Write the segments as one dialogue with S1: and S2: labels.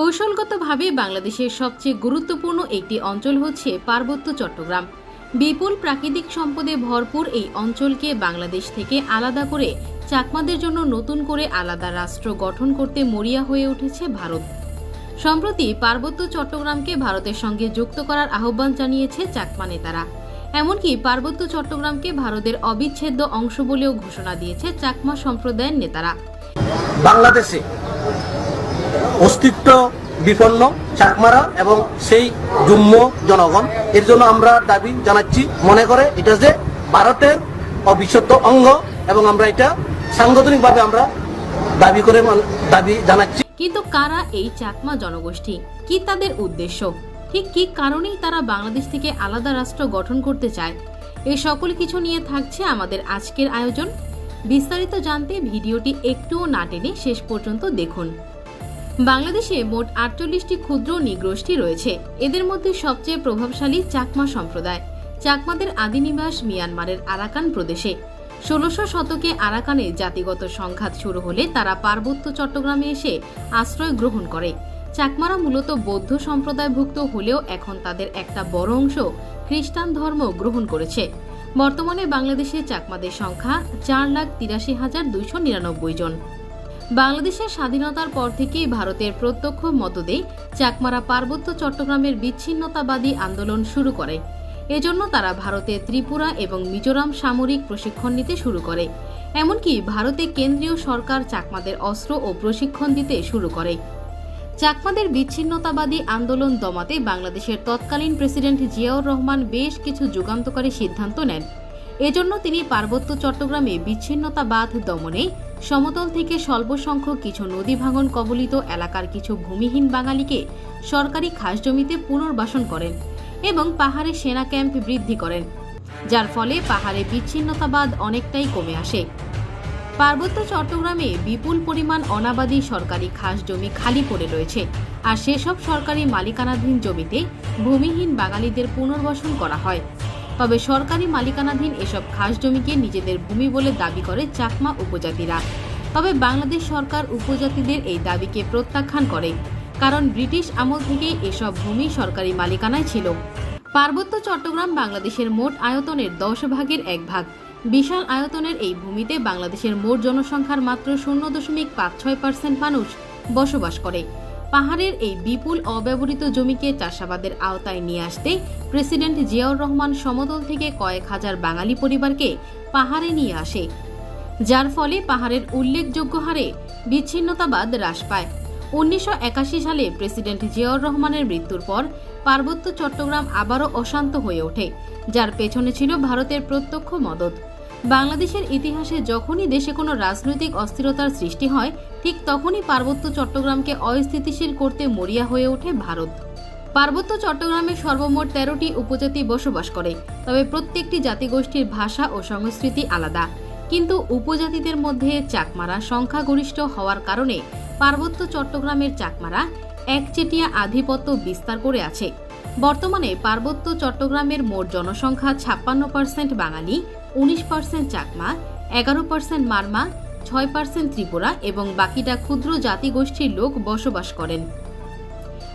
S1: কৌশলগতভাবে বাংলাদেশের সবচেয়ে গুরুত্বপূর্ণ একটি অঞ্চল হচ্ছে পার্বত্য চট্টগ্রাম। বিপুল প্রাকৃতিক সম্পদে ভরপুর এই অঞ্চলকে বাংলাদেশ থেকে আলাদা করে চাকমাদের জন্য নতুন করে আলাদা রাষ্ট্র গঠন করতে মরিয়া হয়ে উঠেছে ভারত। সম্প্রতি পার্বত্য চট্টগ্রামকে ভারতের সঙ্গে যুক্ত করার আহ্বান জানিয়েছে চাকমা নেতারা। এমনকি পার্বত্য চট্টগ্রামকে ভারতের অবিচ্ছেদ্য অংশ বলেও ঘোষণা দিয়েছে চাকমা সম্প্রদায়ের নেতারা।
S2: বাংলাদেশে অস্তিত্ব বিপন্ন চাকমারা এবং সেই জুম্ম জনগণ। এর জন্য আমরা দাবি জানাচ্ছি, মনে করে এটা যে ভারতের অবিচ্ছেদ্য অঙ্গ এবং আমরা এটা সাংগঠনিকভাবে আমরা দাবি করে দাবি জানাচ্ছি।
S1: কিন্তু কারা এই চাকমা জনগোষ্ঠী? কি তাদের উদ্দেশ্য? ঠিক কি কারণেই তারা বাংলাদেশ থেকে আলাদা রাষ্ট্র গঠন করতে চায়? এই সকল কিছু নিয়ে থাকছে আমাদের আজকের আয়োজন। বিস্তারিত জানতে ভিডিওটি একটুও না টেনে শেষ পর্যন্ত দেখুন। বাংলাদেশে মোট আটচল্লিশটি ক্ষুদ্র নিগোষ্ঠী রয়েছে। এদের মধ্যে সবচেয়ে প্রভাবশালী চাকমা সম্প্রদায়। চাকমাদের আদিনিবাস মিয়ানমারের আরাকান প্রদেশে। ষোলশো শতকে আরাকানে জাতিগত সংঘাত শুরু হলে তারা পার্বত্য চট্টগ্রামে এসে আশ্রয় গ্রহণ করে। চাকমারা মূলত বৌদ্ধ সম্প্রদায়ভুক্ত হলেও এখন তাদের একটা বড় অংশ খ্রিস্টান ধর্ম গ্রহণ করেছে। বর্তমানে বাংলাদেশে চাকমাদের সংখ্যা চার লাখ তিরাশি হাজার দুইশো নিরানব্বই জন। বাংলাদেশের স্বাধীনতার পর থেকেই ভারতের প্রত্যক্ষ মদদে চাকমারা পার্বত্য চট্টগ্রামের বিচ্ছিন্নতাবাদী আন্দোলন শুরু করে। এজন্য তারা ভারতে ত্রিপুরা এবং মিজোরাম সামরিক প্রশিক্ষণ নিতে শুরু করে। এমনকি ভারতে কেন্দ্রীয় সরকার চাকমাদের অস্ত্র ও প্রশিক্ষণ দিতে শুরু করে। চাকমাদের বিচ্ছিন্নতাবাদী আন্দোলন দমাতে বাংলাদেশের তৎকালীন প্রেসিডেন্ট জিয়াউর রহমান বেশ কিছু যুগান্তকারী সিদ্ধান্ত নেন। এজন্য তিনি পার্বত্য চট্টগ্রামে বিচ্ছিন্নতাবাদ দমনে সমতল থেকে স্বল্প সংখ্যক কিছু নদী ভাঙন কবলিত এলাকার কিছু ভূমিহীন বাঙালিকে সরকারি খাস জমিতে পুনর্বাসন করেন এবং পাহাড়ে সেনা ক্যাম্প বৃদ্ধি করেন, যার ফলে পাহাড়ে বিচ্ছিন্নতাবাদ অনেকটাই কমে আসে। পার্বত্য চট্টগ্রামে বিপুল পরিমাণ অনাবাদী সরকারি খাস জমি খালি পড়ে রয়েছে আর সেসব সরকারি মালিকানাধীন জমিতে ভূমিহীন বাঙালিদের পুনর্বাসন করা হয়। তবে সরকারি মালিকানাধীন এসব খাস জমিকে নিজেদের ভূমি বলে দাবি করে চাকমা উপজাতিরা। তবে বাংলাদেশ সরকার উপজাতিদের এই দাবিকে প্রত্যাখ্যান করে, কারণ ব্রিটিশ আমল থেকেই এসব ভূমি সরকারি মালিকানায় ছিল। পার্বত্য চট্টগ্রাম বাংলাদেশের মোট আয়তনের দশ ভাগের এক ভাগ। বিশাল আয়তনের এই ভূমিতে বাংলাদেশের মোট জনসংখ্যার মাত্র শূন্য দশমিক পাঁচ ছয় পার্সেন্ট মানুষ বসবাস করে। পাহাড়ের এই বিপুল অব্যবহৃত জমিকে চাষাবাদের আওতায় নিয়ে আসতে প্রেসিডেন্ট জিয়াউর রহমান সমতল থেকে কয়েক হাজার বাঙালি পরিবারকে পাহাড়ে নিয়ে আসে, যার ফলে পাহাড়ের উল্লেখযোগ্য হারে বিচ্ছিন্নতাবাদ হ্রাস পায়। উনিশশো একাশি সালে প্রেসিডেন্ট জিয়াউর রহমানের মৃত্যুর পর পার্বত্য চট্টগ্রাম আবারও অশান্ত হয়ে ওঠে, যার পেছনে ছিল ভারতের প্রত্যক্ষ মদত। বাংলাদেশের ইতিহাসে যখনই দেশে কোনো রাজনৈতিক অস্থিরতার সৃষ্টি হয়, ঠিক তখনই পার্বত্য চট্টগ্রামকে অস্থিতিশীল করতে মরিয়া হয়ে ওঠে ভারত। পার্বত্য চট্টগ্রামে সর্বমোট তেরোটি উপজাতি বসবাস করে, তবে প্রত্যেকটি জাতিগোষ্ঠীর ভাষা ও সংস্কৃতি আলাদা। কিন্তু উপজাতিদের মধ্যে চাকমারা সংখ্যাগরিষ্ঠ হওয়ার কারণে পার্বত্য চট্টগ্রামের চাকমারা একচেটিয়া আধিপত্য বিস্তার করে আছে। বর্তমানে পার্বত্য চট্টগ্রামের মোট জনসংখ্যা ছাপ্পান্ন পার্সেন্ট বাঙালি উনিশ পার্সেন্ট চাকমা, এগারো পার্সেন্ট মারমা, ছয় পার্সেন্ট ত্রিপুরা এবং বাকিটা ক্ষুদ্র জাতিগোষ্ঠীর লোক বসবাস করেন।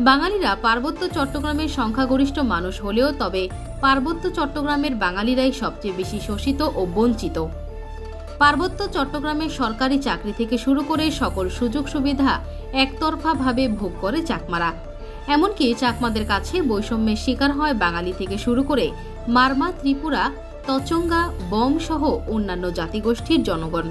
S1: বাঙালিরা পার্বত্য চট্টগ্রামের সংখ্যাগরিষ্ঠ মানুষ হলেও তবে পার্বত্য চট্টগ্রামের বাঙালিরাই সবচেয়ে বেশি শোষিত ও বঞ্চিত। পার্বত্য চট্টগ্রামের সরকারি চাকরি থেকে শুরু করে সকল সুযোগ সুবিধা একতরফাভাবে ভোগ করে চাকমারা। এমনকি চাকমাদের কাছে বৈষম্যের শিকার হয় বাঙালি থেকে শুরু করে মারমা, ত্রিপুরা তচঙ্গা বম সহ অন্যান্য জাতিগোষ্ঠীর জনগণ।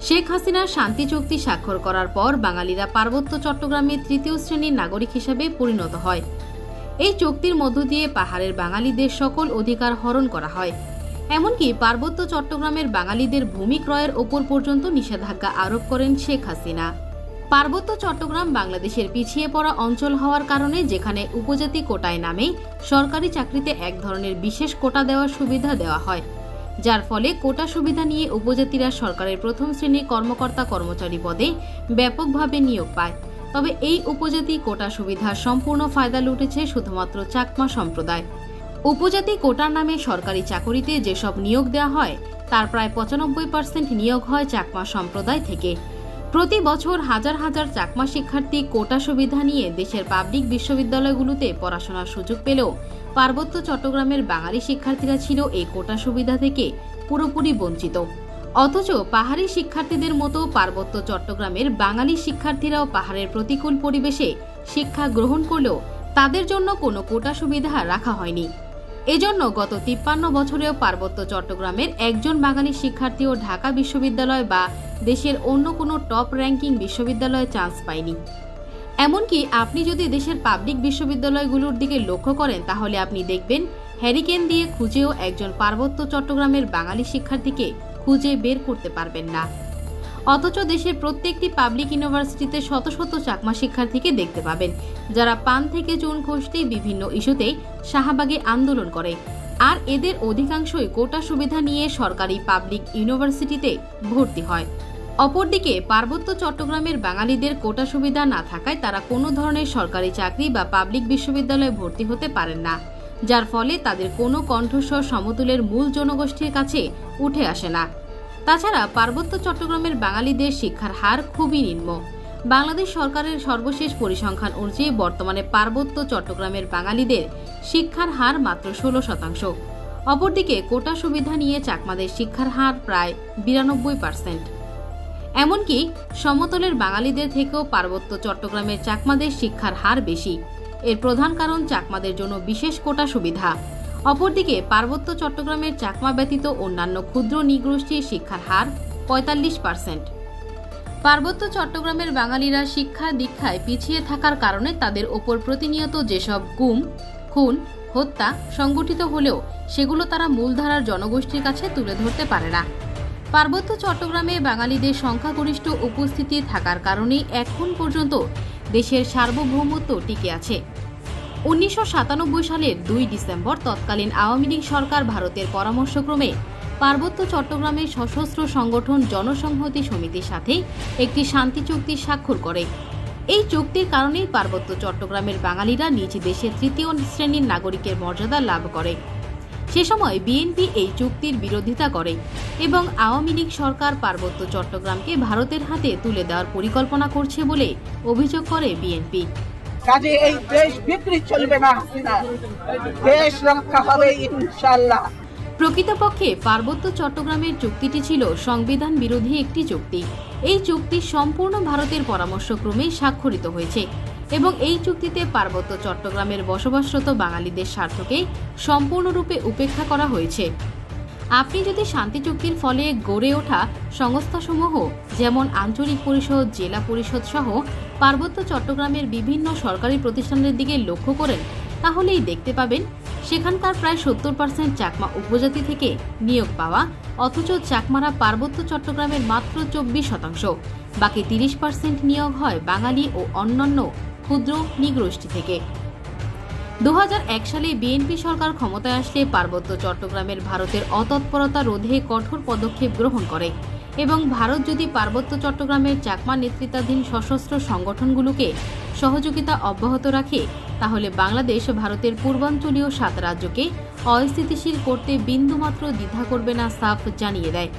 S1: শেখ হাসিনার শান্তি চুক্তি স্বাক্ষর করার পর বাঙালিরা পার্বত্য চট্টগ্রামে তৃতীয় শ্রেণির নাগরিক হিসাবে পরিণত হয়। এই চুক্তির মধ্য দিয়ে পাহাড়ের বাঙালিদের সকল অধিকার হরণ করা হয়। এমনকি পার্বত্য চট্টগ্রামের বাঙালিদের ভূমি ক্রয়ের ওপর পর্যন্ত নিষেধাজ্ঞা আরোপ করেন শেখ হাসিনা। পার্বত্য চট্টগ্রাম বাংলাদেশের পিছিয়ে পড়া অঞ্চল হওয়ার কারণে যেখানে উপজাতি কোটায় নামে, সরকারি চাকরিতে এক ধরনের বিশেষ কোটা দেওয়ার সুবিধা দেওয়া হয়। যার ফলে কোটা সুবিধা নিয়ে উপজাতিরা সরকারের প্রথম শ্রেণির কর্মকর্তা কর্মচারী পদে ব্যাপকভাবে নিয়োগ পায়। তবে এই উপজাতি কোটা সুবিধার সম্পূর্ণ ফায়দা লুটেছে শুধুমাত্র চাকমা সম্প্রদায়। উপজাতি কোটার নামে সরকারি চাকরিতে যেসব নিয়োগ দেওয়া হয়, তার প্রায় পঁচানব্বই পার্সেন্ট নিয়োগ হয় চাকমা সম্প্রদায় থেকে। প্রতি বছর হাজার হাজার চাকমা শিক্ষার্থী কোটা সুবিধা নিয়ে দেশের পাবলিক বিশ্ববিদ্যালয়গুলোতে পড়াশোনার সুযোগ পেলেও পার্বত্য চট্টগ্রামের বাঙালি শিক্ষার্থীরা ছিল এই কোটা সুবিধা থেকে পুরোপুরি বঞ্চিত। অথচ পাহাড়ি শিক্ষার্থীদের মতো পার্বত্য চট্টগ্রামের বাঙালি শিক্ষার্থীরাও পাহাড়ের প্রতিকূল পরিবেশে শিক্ষা গ্রহণ করলেও তাদের জন্য কোনো কোটা সুবিধা রাখা হয়নি। এজন্য গত তিপ্পান্ন বছরেও পার্বত্য চট্টগ্রামের একজন বাঙালি শিক্ষার্থীও ঢাকা বিশ্ববিদ্যালয় বা দেশের অন্য কোনো টপ র্যাঙ্কিং বিশ্ববিদ্যালয়ে চান্স পায়নি। এমনকি আপনি যদি দেশের পাবলিক বিশ্ববিদ্যালয়গুলোর দিকে লক্ষ্য করেন, তাহলে আপনি দেখবেন হ্যারিকেন দিয়ে খুঁজেও একজন পার্বত্য চট্টগ্রামের বাঙালি শিক্ষার্থীকে খুঁজে বের করতে পারবেন না। অথচ দেশের প্রত্যেকটি পাবলিক ইউনিভার্সিটিতে শত শত চাকমা শিক্ষার্থীকে দেখতে পাবেন, যারা পান থেকে চুন খসতেই বিভিন্ন ইস্যুতে শাহবাগে আন্দোলন করে। আর এদের অধিকাংশই কোটা সুবিধা নিয়ে সরকারি পাবলিক ইউনিভার্সিটিতে ভর্তি হয়। অপরদিকে, পার্বত্য চট্টগ্রামের বাঙালিদের কোটা সুবিধা না থাকায় তারা কোনো ধরনের সরকারি চাকরি বা পাবলিক বিশ্ববিদ্যালয়ে ভর্তি হতে পারেন না, যার ফলে তাদের কোনো কণ্ঠস্বর সমতুলের মূল জনগোষ্ঠীর কাছে উঠে আসে না। তাছাড়া, পার্বত্য চট্টগ্রামের বাঙালিদের শিক্ষার হার খুবই নিম্ন। বাংলাদেশ সরকারের সর্বশেষ পরিসংখ্যান অনুযায়ী বর্তমানে পার্বত্য চট্টগ্রামের বাঙালিদের শিক্ষার হার মাত্র ষোলো শতাংশ। অপরদিকে, কোটা সুবিধা নিয়ে চাকমাদের শিক্ষার হার প্রায় বিরানব্বই পার্সেন্ট। এমনকি সমতলের বাঙালিদের থেকেও পার্বত্য চট্টগ্রামের চাকমাদের শিক্ষার হার বেশি। এর প্রধান কারণ চাকমাদের জন্য বিশেষ কোটা সুবিধা। অপরদিকে পার্বত্য চট্টগ্রামের চাকমা ব্যতীত অন্যান্য ক্ষুদ্র নিগোষ্ঠীর শিক্ষার হার পঁয়তাল্লিশ পার্সেন্ট। পার্বত্য চট্টগ্রামের বাঙালিরা শিক্ষা দীক্ষায় পিছিয়ে থাকার কারণে তাদের ওপর প্রতিনিয়ত যেসব গুম, খুন, হত্যা সংগঠিত হলেও সেগুলো তারা মূলধারার জনগোষ্ঠীর কাছে তুলে ধরতে পারে না। পার্বত্য চট্টগ্রামে বাঙালিদের সংখ্যাগরিষ্ঠ উপস্থিতি থাকার কারণেই এখন পর্যন্ত দেশের সার্বভৌমত্ব টিকে আছে। উনিশশো সাতানব্বই সালের দুই ডিসেম্বর তৎকালীন আওয়ামী লীগ সরকার ভারতের পরামর্শক্রমে পার্বত্য চট্টগ্রামের সশস্ত্র সংগঠন জনসংহতি সমিতির সাথে একটি শান্তি চুক্তি স্বাক্ষর করে। এই চুক্তির কারণেই পার্বত্য চট্টগ্রামের বাঙালিরা নিজ দেশের তৃতীয় শ্রেণির নাগরিকের মর্যাদা লাভ করে। সে সময় বিএনপি এই চুক্তির বিরোধিতা করে এবং আওয়ামী লীগ সরকার পার্বত্য চট্টগ্রামকে ভারতের হাতে তুলে দেওয়ার পরিকল্পনা করছে বলে অভিযোগ করে বিএনপি।
S3: কাজে এই দেশ বিক্রি চলবে না দেশ রক্ষা হবে ইনশাল্লাহ
S1: প্রকৃতপক্ষে পার্বত্য চট্টগ্রামের চুক্তিটি ছিল সংবিধান বিরোধী একটি চুক্তি। এই চুক্তি সম্পূর্ণ ভারতের পরামর্শক্রমে স্বাক্ষরিত হয়েছে। এবং এই চুক্তিতে পার্বত্য চট্টগ্রামের বসবাসরত বাঙালিদের স্বার্থকেই সম্পূর্ণরূপে উপেক্ষা করা হয়েছে। আপনি যদি শান্তি চুক্তির ফলে গড়ে ওঠা সংস্থাসমূহ, যেমন আঞ্চলিক পরিষদ, জেলা পরিষদ সহ পার্বত্য চট্টগ্রামের বিভিন্ন সরকারি প্রতিষ্ঠানের দিকে লক্ষ্য করেন, তাহলেই দেখতে পাবেন সেখানকার প্রায় সত্তর পার্সেন্ট চাকমা উপজাতি থেকে নিয়োগ পাওয়া, অথচ চাকমারা পার্বত্য চট্টগ্রামের মাত্র চব্বিশ শতাংশ। বাকি তিরিশ পার্সেন্ট নিয়োগ হয় বাঙালি ও অন্যান্য ক্ষুদ্র নিগোষ্ঠী থেকে। দু সালে বিএনপি সরকার ক্ষমতায় আসলে পার্বত্য চট্টগ্রামের ভারতের অতৎপরতা রোধে কঠোর পদক্ষেপ গ্রহণ করে এবং ভারত যদি পার্বত্য চট্টগ্রামের চাকমা নেতৃত্বাধীন সশস্ত্র সংগঠনগুলোকে সহযোগিতা অব্যাহত রাখে, তাহলে বাংলাদেশ ভারতের পূর্বাঞ্চলীয় সাত রাজ্যকে অস্থিতিশীল করতে বিন্দুমাত্র দ্বিধা করবে না সাফ জানিয়ে দেয়।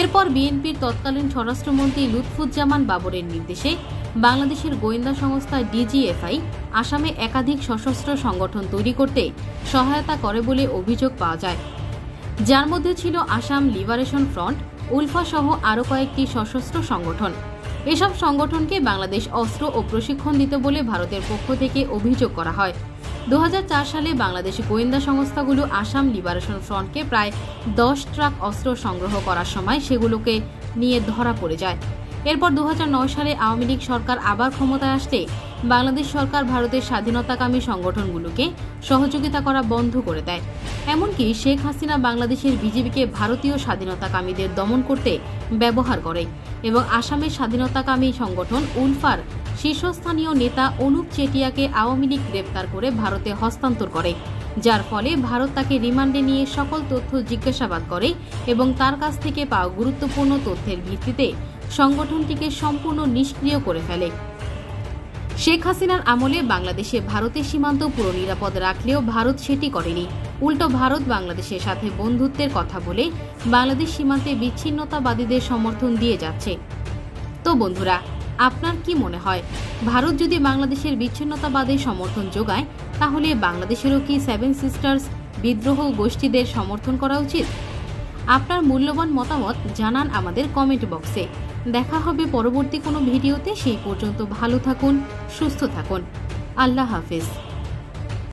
S1: এরপর বিএনপির তৎকালীন স্বরাষ্ট্রমন্ত্রী লুৎফুজ্জামান বাবরের নির্দেশে বাংলাদেশের গোয়েন্দা সংস্থা ডিজিএফআই আসামে একাধিক সশস্ত্র সংগঠন তৈরি করতে সহায়তা করে বলে অভিযোগ পাওয়া যায়। যার মধ্যে ছিল আসাম লিবারেশন ফ্রন্ট, উলফা সহ আরও কয়েকটি সশস্ত্র সংগঠন। এসব সংগঠনকে বাংলাদেশ অস্ত্র ও প্রশিক্ষণ দিত বলে ভারতের পক্ষ থেকে অভিযোগ করা হয়। দুহাজার চার সালে বাংলাদেশ গোয়েন্দা সংস্থাগুলো আসাম লিবারেশন ফ্রন্টকে প্রায় দশ ট্রাক অস্ত্র সংগ্রহ করার সময় সেগুলোকে নিয়ে ধরা পড়ে যায়। এরপর দু হাজার নয় সালে আওয়ামী লীগ সরকার আবার ক্ষমতায় আসতে বাংলাদেশ সরকার ভারতের স্বাধীনতাকামী সংগঠনগুলোকে সহযোগিতা করা বন্ধ করে দেয়। এমনকি শেখ হাসিনা বাংলাদেশের বিজেপিকে ভারতীয় স্বাধীনতাকামীদের দমন করতে ব্যবহার করে এবং আসামের স্বাধীনতাকামী সংগঠন উলফার শীর্ষস্থানীয় নেতা অনুপ চেটিয়াকে আওয়ামী লীগ গ্রেপ্তার করে ভারতে হস্তান্তর করে, যার ফলে ভারত তাকে রিমান্ডে নিয়ে সকল তথ্য জিজ্ঞাসাবাদ করে এবং তার কাছ থেকে পাওয়া গুরুত্বপূর্ণ তথ্যের ভিত্তিতে সংগঠনটিকে সম্পূর্ণ নিষ্ক্রিয় করে ফেলে। শেখ হাসিনার আমলে বাংলাদেশে ভারতের সীমান্ত পুরো নিরাপদ রাখলেও ভারত সেটি করেনি। উল্টো ভারত বাংলাদেশের সাথে বন্ধুত্বের কথা বলে বাংলাদেশ সীমান্তে বিচ্ছিন্নতাবাদীদের সমর্থন দিয়ে যাচ্ছে। তো বন্ধুরা, আপনার কি মনে হয়, ভারত যদি বাংলাদেশের বিচ্ছিন্নতাবাদে সমর্থন যোগায়, তাহলে বাংলাদেশেরও কি সেভেন সিস্টার্স বিদ্রোহ গোষ্ঠীদের সমর্থন করা উচিত? আপনার মূল্যবান মতামত জানান আমাদের কমেন্ট বক্সে। দেখা হবে পরবর্তী কোনো ভিডিওতে সেই পর্যন্ত ভালো থাকুন সুস্থ থাকুন। আল্লাহ হাফেজ।